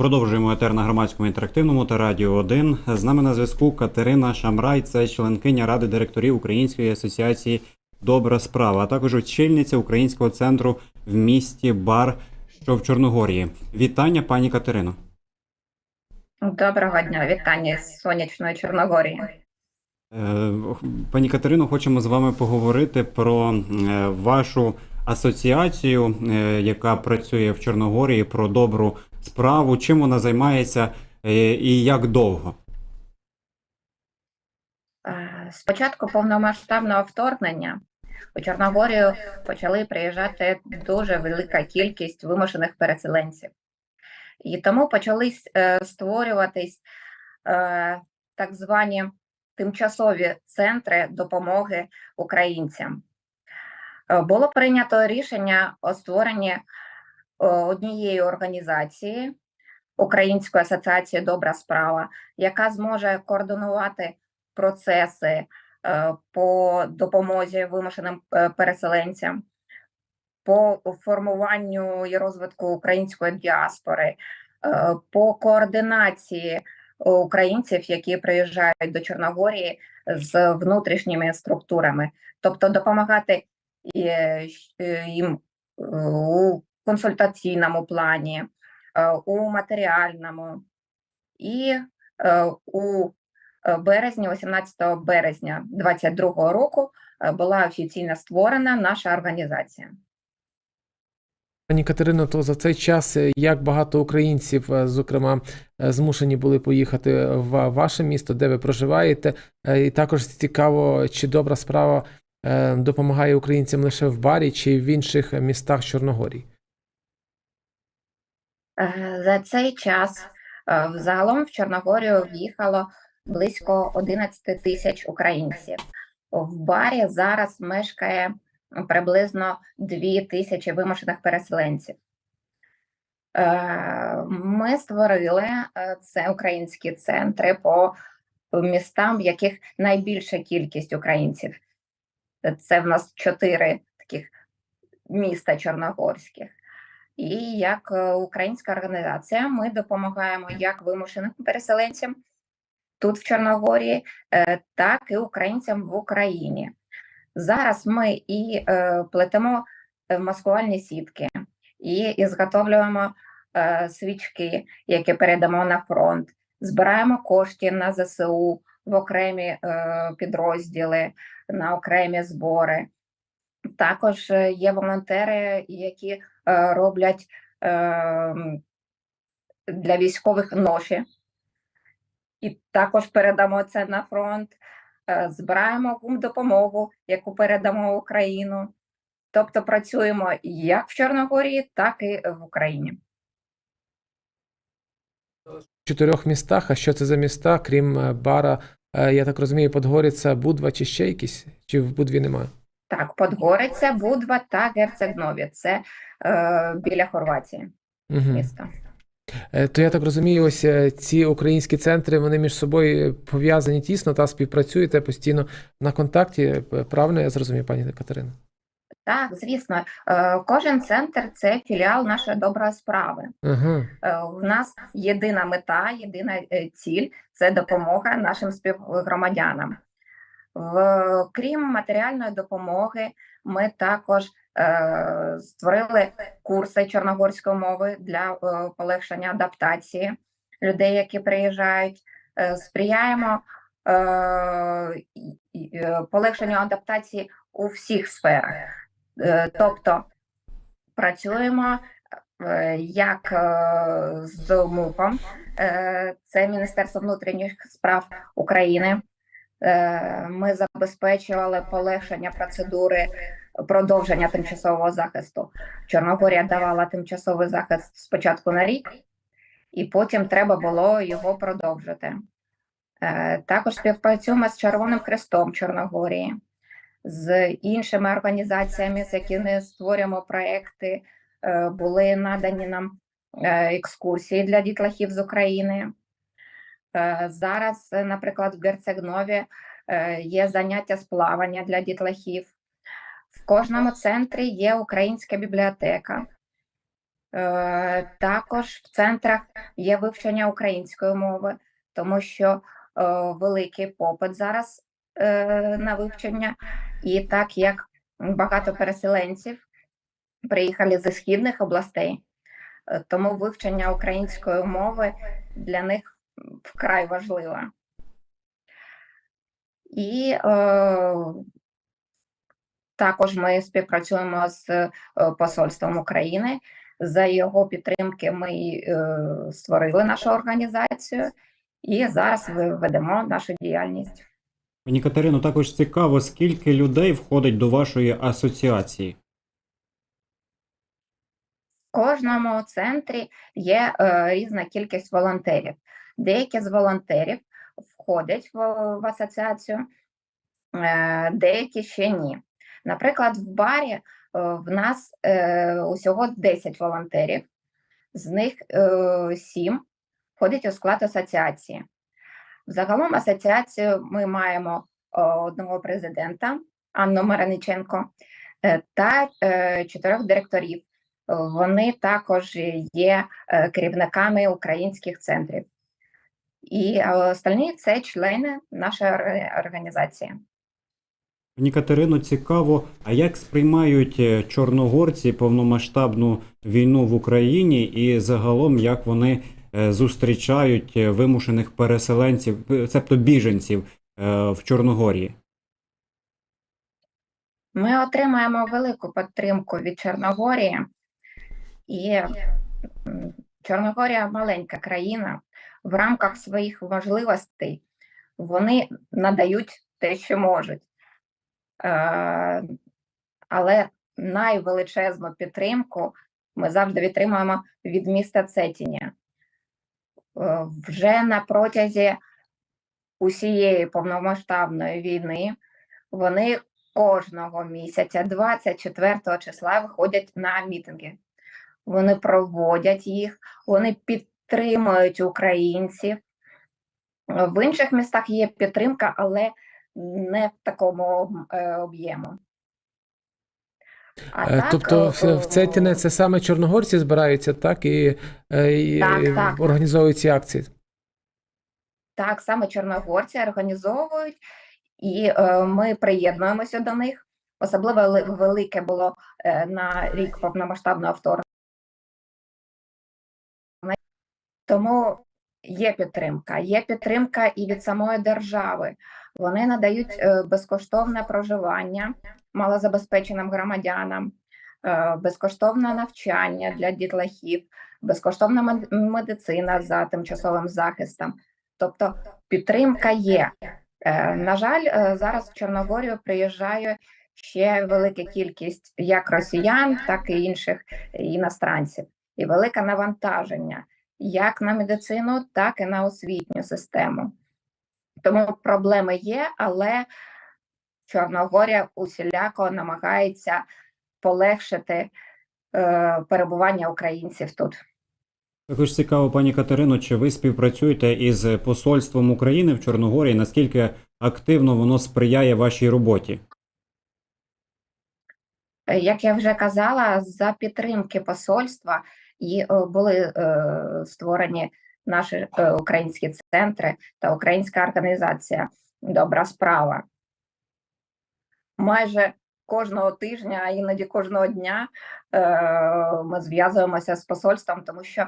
Продовжуємо етер на громадському інтерактивному та радіо 1. З нами на зв'язку Катерина Шамрай, це членкиня ради директорів Української асоціації Добра справа, а також очільниця українського центру в місті Бар, що в Чорногорії. Вітання, пані Катерино. Доброго дня, вітання з сонячної Чорногорії. Е, Пані Катерино, хочемо з вами поговорити про е, вашу асоціацію, е, яка працює в Чорногорії, про добру справу. Чим вона займається е, і як довго? Е, З початку повномасштабного вторгнення у Чорногорію почали приїжджати дуже велика кількість вимушених переселенців. І тому почались е, створюватись так звані тимчасові центри допомоги українцям. Було прийнято рішення о створенні однієї організації Української асоціації Добра справа, яка зможе координувати процеси е, по допомозі вимушеним е, переселенцям, по формуванню і розвитку української діаспори, е, по координації українців, які приїжджають до Чорногорії з внутрішніми структурами, тобто допомагати е, е, їм е, у консультаційному плані, е, у матеріальному і е, у е, березні, 18 березня 2022 року, була офіційно створена наша організація. Пані Катерино, то за цей час як багато українців, зокрема, змушені були поїхати в ваше місто, де ви проживаєте, і також цікаво, чи добра справа допомагає українцям лише в Барі чи в інших містах Чорногорії. Е, За цей час е, взагалом в Чорногорію в'їхало близько 11 тисяч українців. В барі зараз мешкає приблизно 2 тисячі вимушених переселенців. Е, Ми створили це українські центри по містам, в яких найбільша кількість українців. Це в нас чотири таких міста чорногорських. І як е, українська організація ми допомагаємо як вимушеним переселенцям тут в Чорногорії, е, так і українцям в Україні. Зараз ми і е, плетемо маскувальні сітки, і, зготовлюємо свічки, які передамо на фронт, збираємо кошти на ЗСУ в окремі підрозділи, на окремі збори. Також є волонтери, які роблять е, для військових ноші. І також передамо це на фронт, Е, збираємо допомогу, яку передамо в Україну. Тобто працюємо як в Чорногорії, так і в Україні. В чотирьох містах, а що це за міста, крім е, Бара, е, я так розумію, Подгориця, Будва чи ще якісь? Чи в Будві немає? Так, Подгориця, Будва та Герцегнові. Це е, біля Хорватії Угу. місто. Е, То я так розумію, ось е, ці українські центри вони між собою пов'язані тісно та співпрацюєте постійно на контакті. Правильно я зрозумів, пані Катерина? Так, звісно, е, кожен центр це філіал нашої доброї справи. Ага. У нас єдина мета, єдина ціль це допомога нашим співгромадянам. Крім матеріальної допомоги, ми також е, створили курси чорногорської мови для е, полегшення адаптації людей, які приїжджають. Е, сприяємо полегшенню адаптації у всіх сферах. Тобто працюємо як з МУПом, це Міністерство внутрішніх справ України. Е, Ми забезпечували полегшення процедури продовження тимчасового захисту. Чорногорія давала тимчасовий захист спочатку на рік, і потім треба було його продовжити. Е, Також співпрацюємо з Червоним Хрестом Чорногорії, з іншими організаціями, з якими створюємо проекти. Е, Були надані нам екскурсії для дітлахів з України. Е, Зараз, е, наприклад, в Герцегнові е, є заняття з плавання для дітлахів. В кожному центрі є українська бібліотека. Також в центрах є вивчення української мови, тому що великий попит зараз на вивчення, і так як багато переселенців приїхали зі східних областей, тому вивчення української мови для них вкрай важливо. І е, також ми співпрацюємо з е, посольством України. За його підтримки ми е, створили нашу організацію і зараз ведемо нашу діяльність. Пані Катерино, також цікаво, скільки людей входить до вашої асоціації. В кожному центрі є е, різна кількість волонтерів. Деякі з волонтерів входять в, в асоціацію, е, деякі ще ні. Наприклад, в барі е, в нас е, усього 10 волонтерів, з них е, 7 входять у склад асоціації. Загалом асоціацію ми маємо одного президента Анну Мараниченко та чотирьох директорів. Вони також є керівниками українських центрів. І е, остальні це члени нашої організації. Пані Катерино, цікаво, а як сприймають е, чорногорці повномасштабну війну в Україні і загалом як вони е, зустрічають е, вимушених переселенців, цебто біженців в Чорногорії? Ми отримаємо велику підтримку від Чорногорії, і Чорногорія маленька країна. В рамках своїх можливостей вони надають те, що можуть. Е, Але найвеличезну підтримку ми завжди відтримуємо від міста Цетіня. Е, Вже на протязі усієї повномасштабної війни вони кожного місяця, 24 числа, виходять на мітинги. Вони проводять їх, вони підтримують українців. В інших містах є підтримка, але не в такому е, об'єму. А Е, так, Тобто в, е, в Цетіне це саме чорногорці збираються, так, і, е, і Так, так. організовують ці акції. Так, саме чорногорці організовують, і е, ми приєднуємося до них. Особливо вели- велике було е, на рік повномасштабного вторгнення. Тому є підтримка. Є підтримка і від самої держави. Вони надають е, безкоштовне проживання малозабезпеченим громадянам, е, безкоштовне навчання для дітлахів, безкоштовна мед- медицина за тимчасовим захистом. Тобто підтримка є. Е, На жаль, зараз в Чорногорію приїжджає ще велика кількість як росіян, так і інших іностранців, і велике навантаження як на медицину, так і на освітню систему. Тому проблеми є, але Чорногорія усіляко намагається полегшити е, перебування українців тут. Також цікаво, пані Катерино, чи ви співпрацюєте із посольством України в Чорногорії? Наскільки активно воно сприяє вашій роботі? Е, Як я вже казала, за підтримки посольства і е, були е, створені наші е, українські центри та українська організація Добра справа. Майже кожного тижня, а іноді кожного дня ми зв'язуємося з посольством, тому що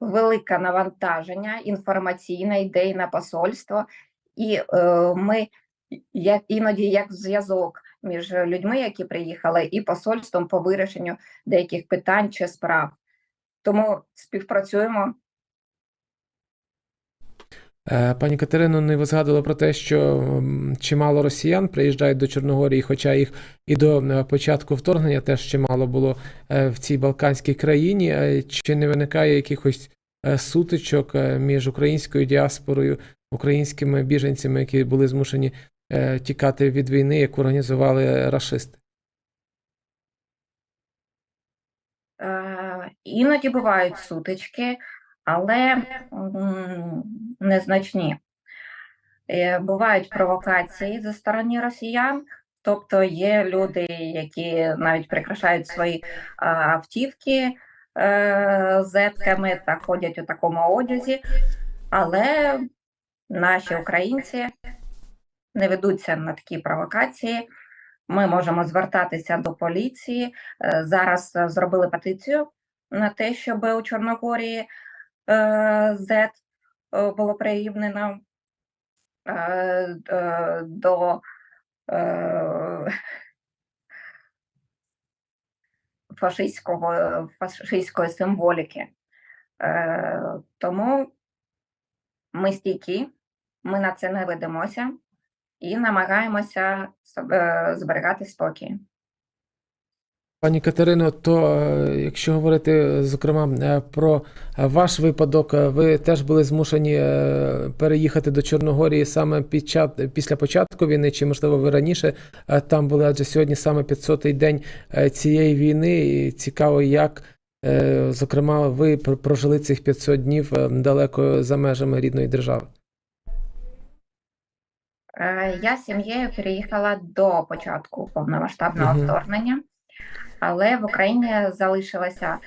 велике навантаження інформаційне йде на посольство, і ми іноді як зв'язок між людьми, які приїхали, і посольством по вирішенню деяких питань чи справ. Тому співпрацюємо. Е, Пані Катерино, не ви згадували про те, що чимало росіян приїжджають до Чорногорії, хоча їх і до е, початку вторгнення теж чимало було е, в цій Балканській країні. Чи не виникає якихось сутичок між українською діаспорою, українськими біженцями, які були змушені тікати від війни, яку організували рашисти? Е, Іноді бувають сутички, але незначні. Е, Бувають провокації зі сторони росіян, Тобто є люди, які навіть прикрашають свої автівки е, зетками та ходять у такому одязі, але наші українці не ведуться на такі провокації. Ми можемо звертатися до поліції. Е, Зараз е, зробили петицію на те, щоб у Чорногорії Z е, було прирівнено до фашистського, фашистської символіки. Тому ми стійкі, ми на це не ведемося і намагаємося зберігати спокій. Пані Катерино, то е, якщо говорити зокрема е, про е, ваш випадок, е, ви теж були змушені е, переїхати до Чорногорії саме під час, після початку війни, чи можливо ви раніше е, там були, адже сьогодні саме 500-й день е, цієї війни, і цікаво, як е, зокрема ви прожили цих 500 днів е, далеко за межами рідної держави. Е, Я з сім'єю переїхала до початку повномасштабного Мгм. вторгнення, але в Україні залишилася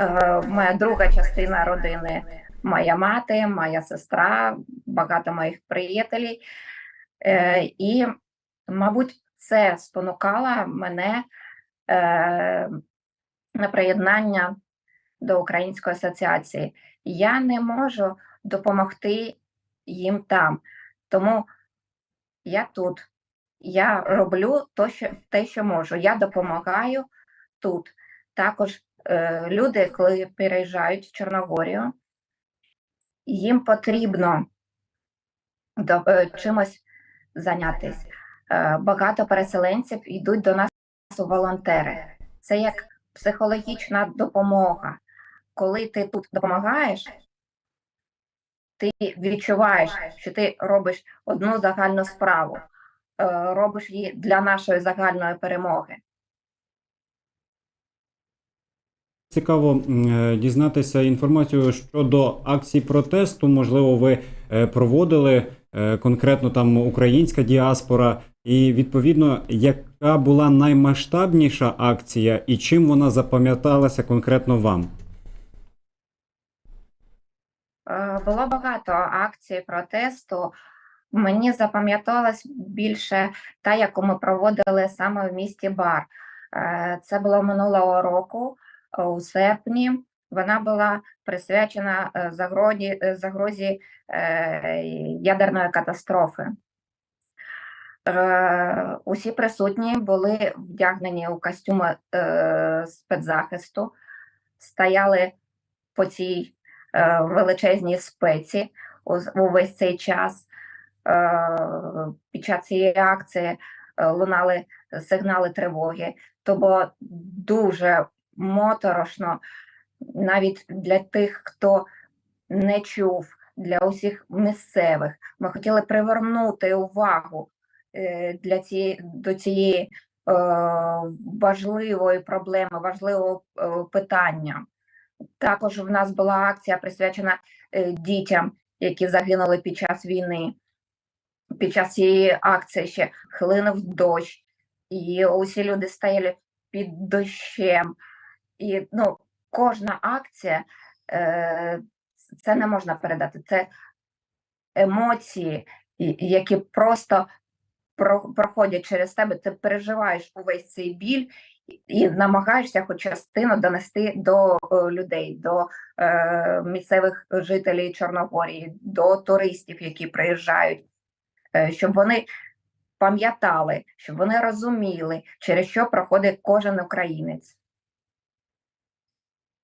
е, моя друга частина родини, моя мати, моя сестра, багато моїх приятелів. Е, І, мабуть, це спонукало мене на приєднання до Української асоціації. Я не можу допомогти їм там, тому я тут. Я роблю то, що, те, що можу. Я допомагаю тут. Також е, люди, коли переїжджають в Чорногорію, їм потрібно до, е, чимось зайнятися. Е, багато переселенців йдуть до нас волонтери. Це як психологічна допомога. Коли ти тут допомагаєш, ти відчуваєш, що ти робиш одну загальну справу, е, робиш її для нашої загальної перемоги. Цікаво е, дізнатися інформацію щодо акцій протесту. Можливо, ви е, проводили конкретно там українська діаспора, і відповідно, яка була наймасштабніша акція і чим вона запам'яталася конкретно вам? Е, Було багато акцій протесту. Мені запам'яталась більше та, яку ми проводили саме в місті Бар. Е, Це було минулого року е, у серпні. Вона була присвячена загроді, загрозі ядерної катастрофи. Усі присутні були вдягнені у костюми спецзахисту, стояли по цій е, величезній спеці увесь цей час. Е, Під час цієї акції е, лунали сигнали тривоги. То було дуже моторошно навіть для тих, хто не чув, для усіх місцевих. Ми хотіли привернути увагу для цієї, до цієї важливої проблеми, важливого питання. Також в нас була акція присвячена е, дітям, які загинули під час війни. Під час цієї акції ще хлинув дощ, і усі люди стояли під дощем. І ну, кожна акція е, це не можна передати. Це емоції, які просто проходять через тебе. Ти переживаєш увесь цей біль і- намагаєшся хоч частину донести до е, людей, до е, місцевих жителів Чорногорії, до туристів, які приїжджають, е, щоб вони пам'ятали, щоб вони розуміли, через що проходить кожен українець.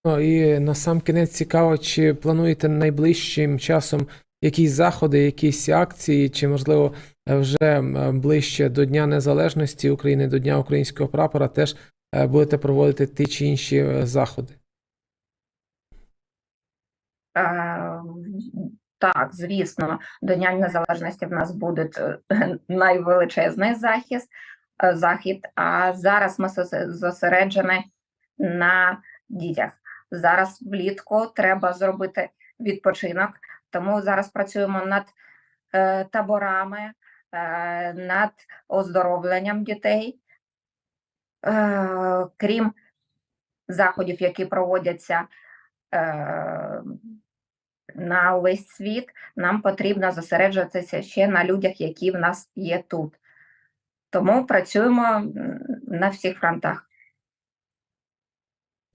Ну, і на сам кінець цікаво, чи плануєте найближчим часом якісь заходи, якісь акції, чи можливо вже ближче до Дня Незалежності України, до Дня українського прапора, теж будете проводити ті чи інші е, заходи? Е, Так, звісно, до Дня Незалежності в нас буде е, найвеличезний захист, е, захід, а зараз ми зосереджені на дітях. Зараз влітку треба зробити відпочинок, тому зараз працюємо над е, таборами, е, над оздоровленням дітей. Е, Крім заходів, які проводяться е, на увесь світ, нам потрібно зосереджуватися ще на людях, які в нас є тут. Тому працюємо на всіх фронтах.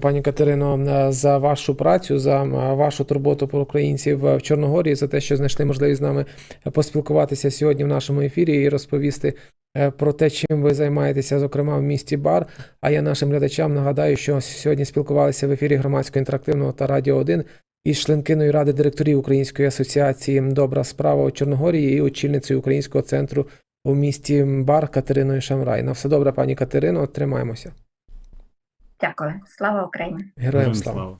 Пані Катерино, е, за вашу працю, за вашу турботу про українців в Чорногорії, за те, що знайшли можливість з нами поспілкуватися сьогодні в нашому ефірі і розповісти про те, чим ви займаєтеся, зокрема в місті Бар. А я нашим глядачам нагадаю, що сьогодні спілкувалися в ефірі громадського інтерактивного та Радіо 1 із членкиною ради директорів Української асоціації Добра справа у Чорногорії і очільницею українського центру у місті Бар Катериною Шамрай. На все добре, пані Катерино, тримаємося. Дякую. Слава Україні! Героям слава.